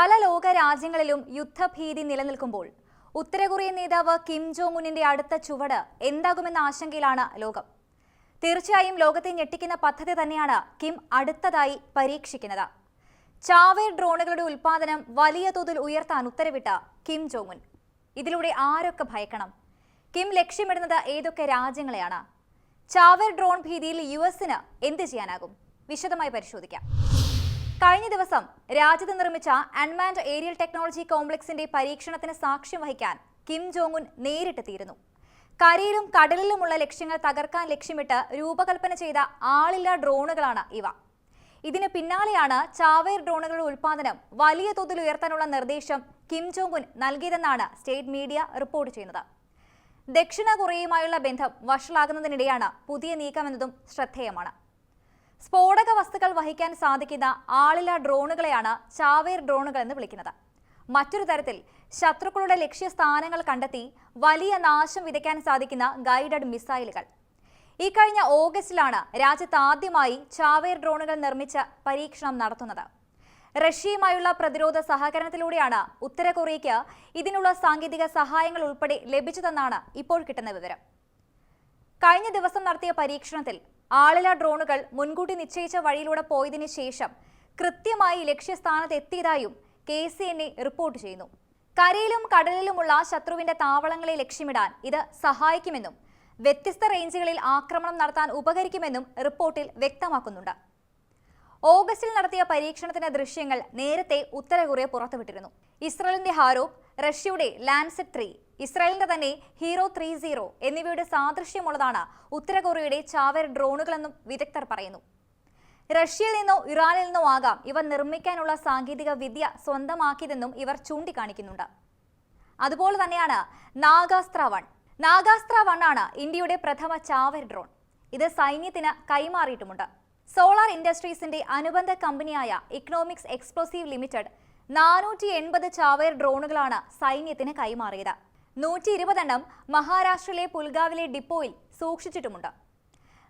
പല ലോക രാജ്യങ്ങളിലും യുദ്ധഭീതി നിലനിൽക്കുമ്പോൾ ഉത്തരകൊറിയൻ നേതാവ് കിം ജോങ് ഉന്നിന്റെ അടുത്ത ചുവട് എന്താകുമെന്ന ആശങ്കയിലാണ് ലോകം. തീർച്ചയായും ലോകത്തെ ഞെട്ടിക്കുന്ന പദ്ധതി തന്നെയാണ് കിം അടുത്തതായി പരീക്ഷിക്കുന്നത്. ചാവേർ ഡ്രോണുകളുടെ ഉൽപാദനം വലിയ തോതിൽ ഉയർത്താൻ ഉത്തരവിട്ട കിം ജോങ് ഉൻ ഇതിലൂടെ ആരൊക്കെ ഭയക്കണം? കിം ലക്ഷ്യമിടുന്നത് ഏതൊക്കെ രാജ്യങ്ങളെയാണ്? ചാവേർ ഡ്രോൺ ഭീതിയിൽ യു എസിന് എന്ത് ചെയ്യാനാകും? വിശദമായി പരിശോധിക്കാം. കഴിഞ്ഞ ദിവസം രാജ്യത്ത് നിർമ്മിച്ച അൺമാൻഡ് ഏരിയൽ ടെക്നോളജി കോംപ്ലക്സിന്റെ പരീക്ഷണത്തിന് സാക്ഷ്യം വഹിക്കാൻ കിം ജോങ് ഉൻ നേരിട്ടെത്തിയിരുന്നു. കരയിലും കടലിലുമുള്ള ലക്ഷ്യങ്ങൾ തകർക്കാൻ ലക്ഷ്യമിട്ട് രൂപകൽപ്പന ചെയ്ത ആളില്ലാ ഡ്രോണുകളാണ് ഇവ. ഇതിന് പിന്നാലെയാണ് ചാവേർ ഡ്രോണുകളുടെ ഉൽപ്പാദനം വലിയ തോതിൽ ഉയർത്താനുള്ള നിർദ്ദേശം കിം ജോങ് ഉൻ നൽകിയതെന്നാണ് സ്റ്റേറ്റ് മീഡിയ റിപ്പോർട്ട് ചെയ്യുന്നത്. ദക്ഷിണ കൊറിയയുമായുള്ള ബന്ധം വഷളാകുന്നതിനിടെയാണ് പുതിയ നീക്കമെന്നതും ശ്രദ്ധേയമാണ്. സ്ഫോടക വസ്തുക്കൾ വഹിക്കാൻ സാധിക്കുന്ന ആളില ഡ്രോണുകളെയാണ് ചാവേർ ഡ്രോണുകൾ എന്ന് വിളിക്കുന്നത്. മറ്റൊരു തരത്തിൽ ശത്രുക്കളുടെ ലക്ഷ്യസ്ഥാനങ്ങൾ കണ്ടെത്തി വലിയ നാശം വിതയ്ക്കാൻ സാധിക്കുന്ന ഗൈഡഡ് മിസൈലുകൾ. ഇക്കഴിഞ്ഞ കഴിഞ്ഞ ഓഗസ്റ്റിലാണ് രാജ്യത്ത് ആദ്യമായി ചാവേർ ഡ്രോണുകൾ നിർമ്മിച്ച പരീക്ഷണം നടത്തുന്നത്. റഷ്യയുമായുള്ള പ്രതിരോധ സഹകരണത്തിലൂടെയാണ് ഉത്തര കൊറിയയ്ക്ക് ഇതിനുള്ള സാങ്കേതിക സഹായങ്ങൾ ഉൾപ്പെടെ ലഭിച്ചതെന്നാണ് ഇപ്പോൾ കിട്ടുന്ന വിവരം. കഴിഞ്ഞ ദിവസം നടത്തിയ പരീക്ഷണത്തിൽ ആളില്ലാ ഡ്രോണുകൾ മുൻകൂട്ടി നിശ്ചയിച്ച വഴിയിലൂടെ പോയതിനു ശേഷം കൃത്യമായി ലക്ഷ്യസ്ഥാനത്ത് എത്തിയതായും K C N A report ചെയ്യുന്നു. കരയിലും കടലിലുമുള്ള ശത്രുവിന്റെ താവളങ്ങളെ ലക്ഷ്യമിടാൻ ഇത് സഹായിക്കുമെന്നും വ്യത്യസ്ത റേഞ്ചുകളിൽ ആക്രമണം നടത്താൻ ഉപകരിക്കുമെന്നും റിപ്പോർട്ടിൽ വ്യക്തമാക്കുന്നുണ്ട്. ഓഗസ്റ്റിൽ നടത്തിയ പരീക്ഷണത്തിന്റെ ദൃശ്യങ്ങൾ നേരത്തെ ഉത്തര കൊറിയ പുറത്തുവിട്ടിരുന്നു. ഇസ്രയേലിന്റെ ഹാരോപ്പ് റഷ്യയുടെ ലാൻസെറ്റ് ത്രീ ഇസ്രായേലിന്റെ തന്നെ ഹീറോ ത്രീ സീറോ എന്നിവയുടെ സാദൃശ്യമുള്ളതാണ് ഉത്തര കൊറിയയുടെ ചാവേർ ഡ്രോണുകളെന്നും വിദഗ്ധർ പറയുന്നു. റഷ്യയിൽ നിന്നോ ഇറാനിൽ നിന്നോ ആകാം ഇവ നിർമ്മിക്കാനുള്ള സാങ്കേതിക വിദ്യ സ്വന്തമാക്കിയതെന്നും ഇവർ ചൂണ്ടിക്കാണിക്കുന്നുണ്ട്. അതുപോലെ തന്നെയാണ് നാഗാസ്ത്ര വൺ. നാഗാസ്ത്ര വൺ ആണ് ഇന്ത്യയുടെ പ്രഥമ ചാവേർ ഡ്രോൺ. ഇത് സൈന്യത്തിന് കൈമാറിയിട്ടുമുണ്ട്. സോളാർ ഇൻഡസ്ട്രീസിന്റെ അനുബന്ധ കമ്പനിയായ ഇക്കണോമിക്സ് എക്സ്പ്ലോസീവ് ലിമിറ്റഡ് നാനൂറ്റി എൺപത് ചാവേർ ഡ്രോണുകളാണ് സൈന്യത്തിന് കൈമാറിയത്. നൂറ്റി ഇരുപതെണ്ണം മഹാരാഷ്ട്രയിലെ പുൽഗാവിലെ ഡിപ്പോയിൽ സൂക്ഷിച്ചിട്ടുമുണ്ട്.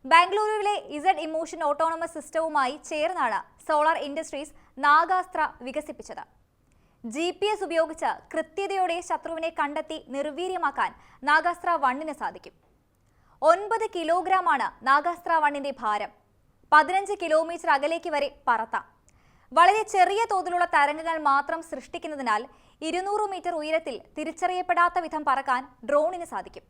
ബാംഗ്ലൂരുവിലെ ഇസഡ് ഇമോഷൻ ഓട്ടോണമസ് സിസ്റ്റവുമായി ചേർന്നാണ് സോളാർ ഇൻഡസ്ട്രീസ് നാഗാസ്ത്ര വികസിപ്പിച്ചത്. ജി പി എസ് ഉപയോഗിച്ച് കൃത്യതയോടെ ശത്രുവിനെ കണ്ടെത്തി നിർവീര്യമാക്കാൻ നാഗാസ്ത്ര വണ്ണിന് സാധിക്കും. ഒൻപത് കിലോഗ്രാമാണ് നാഗാസ്ത്ര വണ്ണിന്റെ ഭാരം. പതിനഞ്ച് കിലോമീറ്റർ അകലേക്ക് വരെ പറത്താം. വളരെ ചെറിയ തോതിലുള്ള തരംഗങ്ങൾ മാത്രം സൃഷ്ടിക്കുന്നതിനാൽ ഇരുന്നൂറ് മീറ്റർ ഉയരത്തിൽ തിരിച്ചറിയപ്പെടാത്ത വിധം പറക്കാൻ ഡ്രോണിന് സാധിക്കും.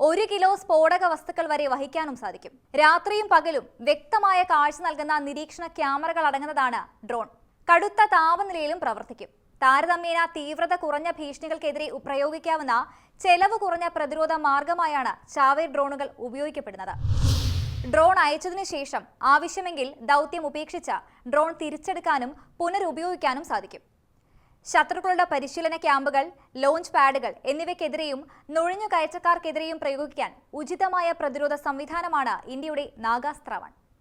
ഒരു കിലോ സ്ഫോടക വസ്തുക്കൾ വരെ വഹിക്കാനും സാധിക്കും. രാത്രിയും പകലും വ്യക്തമായ കാഴ്ച നൽകുന്ന നിരീക്ഷണ ക്യാമറകൾ അടങ്ങുന്നതാണ് ഡ്രോൺ. കടുത്ത താപനിലയിലും പ്രവർത്തിക്കും. താരതമ്യേന തീവ്രത കുറഞ്ഞ ഭീഷണികൾക്കെതിരെ പ്രയോഗിക്കാവുന്ന ചെലവ് കുറഞ്ഞ പ്രതിരോധ മാർഗമായാണ് ചാവേർ ഡ്രോണുകൾ ഉപയോഗിക്കപ്പെടുന്നത്. ഡ്രോൺ അയച്ചതിനു ശേഷം ആവശ്യമെങ്കിൽ ദൗത്യം ഉപേക്ഷിച്ച ഡ്രോൺ തിരിച്ചെടുക്കാനും പുനരുപയോഗിക്കാനും സാധിക്കും. ശത്രുക്കളുടെ പരിശീലന ക്യാമ്പുകൾ ലോഞ്ച് പാഡുകൾ എന്നിവയ്ക്കെതിരെയും നുഴഞ്ഞു കയറ്റക്കാർക്കെതിരെയും പ്രയോഗിക്കാൻ ഉചിതമായ പ്രതിരോധ സംവിധാനമാണ് ഇന്ത്യയുടെ നാഗാസ്ത്ര വൺ